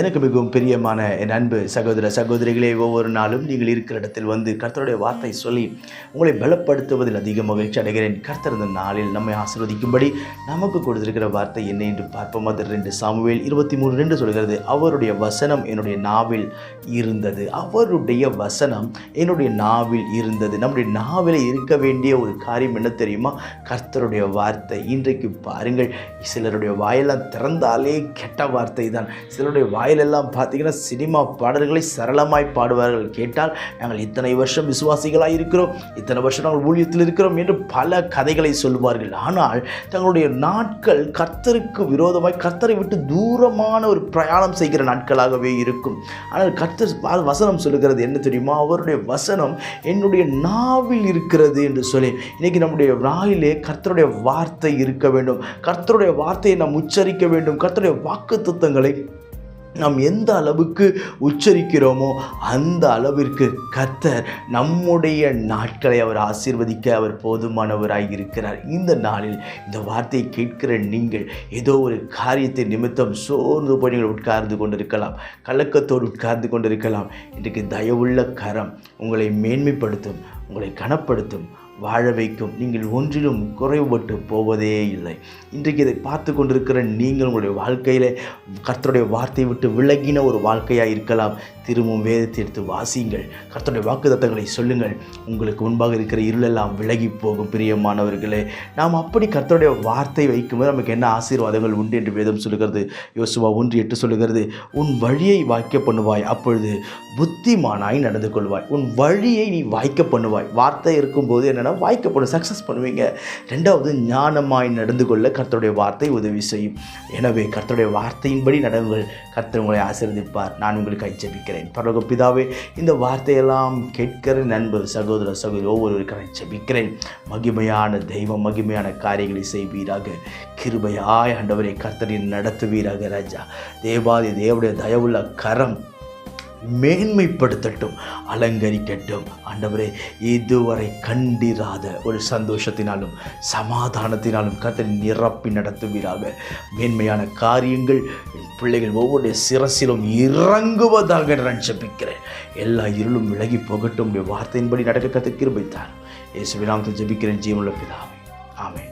எனக்கு மிகவும் பிரியமான என் அன்பு சகோதர சகோதரிகளே ஒவ்வொரு நாளும் நீங்கள் இருக்கிற இடத்தில் வந்து கர்த்தருடைய வார்த்தை சொல்லி உங்களை பலப்படுத்துவதில் அதிக மகிழ்ச்சி அடைகிறேன். கர்த்தர் இந்த நாளில் நம்மை ஆசீர்வதிக்கும்படி நமக்கு கொடுத்திருக்கிற வார்த்தை என்ன என்று பார்ப்போம். அது ரெண்டு சாமுவேல் இருபத்தி மூணு ரெண்டு சொல்கிறது அவருடைய வசனம் என்னுடைய நாவில் இருந்தது. அவருடைய வசனம் என்னுடைய நாவில் இருந்தது. நம்முடைய நாவில் இருக்க வேண்டிய ஒரு காரியம் என்ன தெரியுமா? கர்த்தருடைய வார்த்தை. இன்றைக்கு பாருங்கள் சிலருடைய வாயெல்லாம் திறந்தாலே கெட்ட வார்த்தை தான் சிலருடைய வாயிலெல்லாம் பார்த்தீங்கன்னா சினிமா பாடல்களை சரளமாய் பாடுவார்கள். கேட்டால் நாங்கள் இத்தனை வருஷம் விசுவாசிகளாக இருக்கிறோம். இத்தனை வருஷம் நாங்கள் ஊழியத்தில் இருக்கிறோம் என்று பல கதைகளை சொல்வார்கள் ஆனால் தங்களுடைய நாட்கள் கர்த்தருக்கு விரோதமாய் கர்த்தரை விட்டு தூரமான ஒரு பிரயாணம் செய்கிற நாட்களாகவே இருக்கும். ஆனால் கர்த்தர் வசனம் சொல்லுகிறது என்ன தெரியுமா? அவருடைய வசனம் என்னுடைய நாவில் இருக்கிறது என்று சொல்லி இன்னைக்கு நம்முடைய நாயிலே கர்த்தருடைய வார்த்தை இருக்க வேண்டும். கர்த்தருடைய வார்த்தையை நாம் உச்சரிக்க வேண்டும். கர்த்தருடைய வாக்கு நாம் எந்த அளவுக்கு உச்சரிக்கிறோமோ அந்த அளவிற்கு கர்த்தர் நம்முடைய நாட்களை அவர் ஆசீர்வதிக்க அவர் போதுமானவராக இருக்கிறார். இந்த நாளில் இந்த வார்த்தையை கேட்கிற நீங்கள் ஏதோ ஒரு காரியத்தை நிமித்தம் சோர்ந்து போய் நீங்கள் உட்கார்ந்து கொண்டிருக்கலாம் கலக்கத்தோடு உட்கார்ந்து கொண்டிருக்கலாம். இன்றைக்கு தயவுள்ள கரம் உங்களை மேன்மைப்படுத்தும் உங்களை கனப்படுத்தும் வாழ வைக்கும். நீங்கள் ஒன்றிலும் குறைவுபட்டு போவதே இல்லை. இன்றைக்கு இதை பார்த்து கொண்டிருக்கிற நீங்கள் உங்களுடைய வாழ்க்கையில் கர்த்தருடைய வார்த்தையை விட்டு விலகின ஒரு வாழ்க்கையாக இருக்கலாம். திரும்பவும் வேதத்தை எடுத்து வாசியுங்கள். கர்த்தருடைய வாக்குதத்தங்களை சொல்லுங்கள். உங்களுக்கு முன்பாக இருக்கிற இருளெல்லாம் விலகி போகும் பிரியமானவர்களே. நாம் அப்படி கர்த்தருடைய வார்த்தை வைக்கும்போது நமக்கு என்ன ஆசீர்வாதங்கள் உண்டு என்று வேதம் சொல்லுகிறது. யோசுவா ஒன்று எட்டு சொல்லுகிறது உன் வழியை வாய்க்க பண்ணுவாய் அப்பொழுது புத்திமானாய் நடந்து கொள்வாய். உன் வழியை நீ வாய்க்க பண்ணுவாய். வார்த்தை இருக்கும்போது என்னென்னா வாய்க்கப்படும் சக்ஸஸ் பண்ணுவீங்க. ரெண்டாவது ஞானமாய் நடந்து கொள்ள கர்த்தருடைய வார்த்தை உதவி செய்யும். எனவே கர்த்தருடைய வார்த்தையின்படி நடவுங்கள் கர்த்தர் உங்களை ஆசீர்வதிப்பார். நான் உங்களுக்கு ஜெபிக்கிறேன் பரலோக பிதாவே இந்த வார்த்தையெல்லாம் கேட்கிற நண்பர் சகோதர சகோதரி ஒவ்வொருவருக்கான ஜெபிக்கிறேன். மகிமையான தெய்வம் மகிமையான காரியங்களை செய்வீராக. கிருபையாய் ஆண்டவரை கர்த்தரின் நடத்துவீராக ராஜா. தேவாதி தேவடைய தயவுள்ள கரம் மேன்மைப்படுத்தட்டும் அலங்கரிக்கட்டும். ஆண்டவரே இதுவரை கண்டிராத ஒரு சந்தோஷத்தினாலும் சமாதானத்தினாலும் கத்தரி நிரப்பி நடத்துவீராக. மேன்மையான காரியங்கள் பிள்ளைகள் ஒவ்வொரு சிரசிலும் இறங்குவதாக நான் ஜபிக்கிறேன். எல்லா இருளும் விலகி போகட்டும். வார்த்தையின்படி நடக்க கத்து கிருபைத்தார். இயேசு நாமத்தில் ஜபிக்கிறேன். ஜீவனுள்ள பிதாவே. ஆமே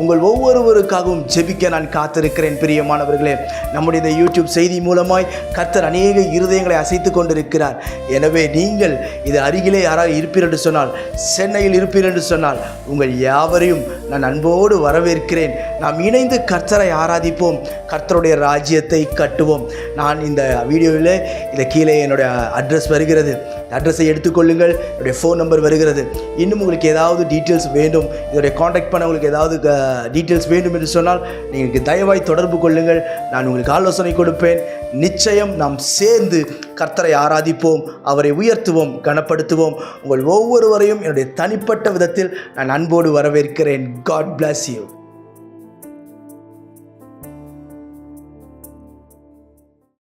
உங்கள் ஒவ்வொருவருக்காகவும் ஜெபிக்க நான் காத்திருக்கிறேன் பிரியமானவர்களே. நம்முடைய இந்த யூடியூப் செய்தி மூலமாய் கர்த்தர் அநேக இருதயங்களை அசைத்து கொண்டிருக்கிறார். எனவே நீங்கள் இது அருகிலே யாராவது இருப்பீர் என்று சொன்னால் சென்னையில் இருப்பீர் என்று சொன்னால் உங்கள் யாவரையும் நான் அன்போடு வரவேற்கிறேன். நாம் இணைந்து கர்த்தரை ஆராதிப்போம். கர்த்தருடைய ராஜ்யத்தை கட்டுவோம். நான் இந்த வீடியோவில் இந்த கீழே என்னுடைய அட்ரஸ் வருகிறது. அட்ரஸை எடுத்துக்கொள்ளுங்கள். என்னுடைய ஃபோன் நம்பர் வருகிறது. இன்னும் உங்களுக்கு ஏதாவது டீட்டெயில்ஸ் வேண்டும். இதோடைய காண்டாக்ட் பண்ண உங்களுக்கு ஏதாவது டீட்டெயில்ஸ் வேண்டும் என்று சொன்னால் நீங்கள் தயவாய் தொடர்பு கொள்ளுங்கள். நான் உங்களுக்கு ஆலோசனை கொடுப்பேன். நிச்சயம் நாம் சேர்ந்து கர்த்தரை ஆராதிப்போம் அவரை உயர்த்துவோம் கனப்படுத்துவோம். உங்கள் ஒவ்வொருவரையும் என்னுடைய தனிப்பட்ட விதத்தில் நான் அன்போடு வரவேற்கிறேன். God bless you